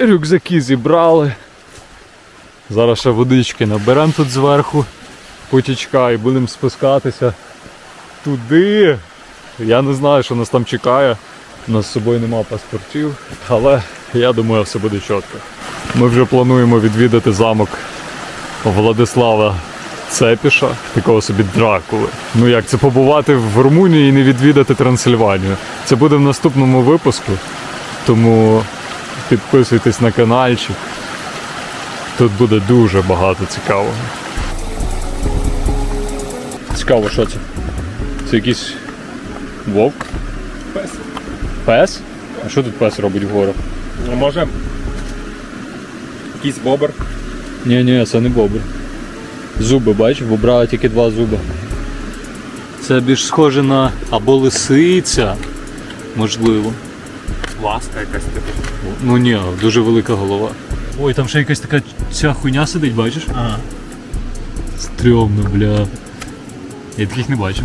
Рюкзаки зібрали. Зараз ще водички наберемо тут зверху потічка і будемо спускатися туди. Я не знаю, що нас там чекає. У нас з собою нема паспортів, але я думаю, все буде чітко. Ми вже плануємо відвідати замок Владислава Цепіша, такого собі Дракули. Ну як це побувати в Румунії і не відвідати Трансильванію? Це буде в наступному випуску. Тому підписуйтесь на каналчик. Тут буде дуже багато цікавого. Цікаво, що це? Це якийсь вовк? Пес. Пес? А що тут пес робить вгору? Ну, може. Якийсь бобр. Ні, ні, це не бобр. Зуби, бачиш, бобра тільки два зуби. Це більш схоже на або лисиця, можливо. Ласка якась типу. Ну ні, дуже велика голова. Ой, там ще якась така ця хуйня сидить, бачиш? Ага. Стрьомно, бля. Я таких не бачив.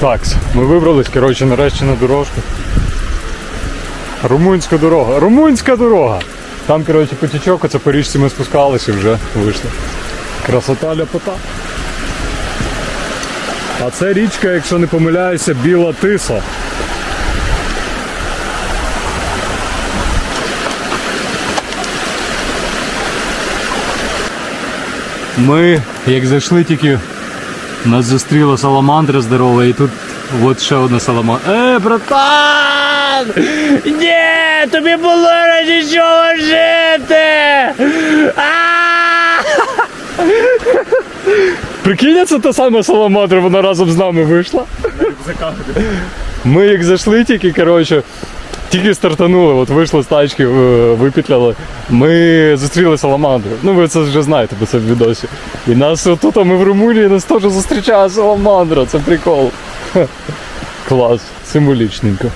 Так, ми вибрались, коротше, нарешті на дорожку. Румунська дорога. Румунська дорога! Там, коротше, потічок, оце по річці ми спускалися і вже вийшли. Красота ляпота. А це річка, якщо не помиляюся, біла тиса. Ми, як зайшли тільки, нас зустріла саламандра здорова, і тут от ще одна саламандра. Е, братан! Ні, тобі було раді чого жити! А! Прикинь, це та сама саламандра, вона разом з нами вийшла. Ми як зайшли тільки, коротше, тільки стартанули, от вийшли з тачки, е, випетляли. Ми зустріли саламандру. Ну ви це вже знаєте, бо це в відосі. І нас тут, а ми в Румунії нас теж зустрічає саламандра. Це прикол. Клас, символічненько.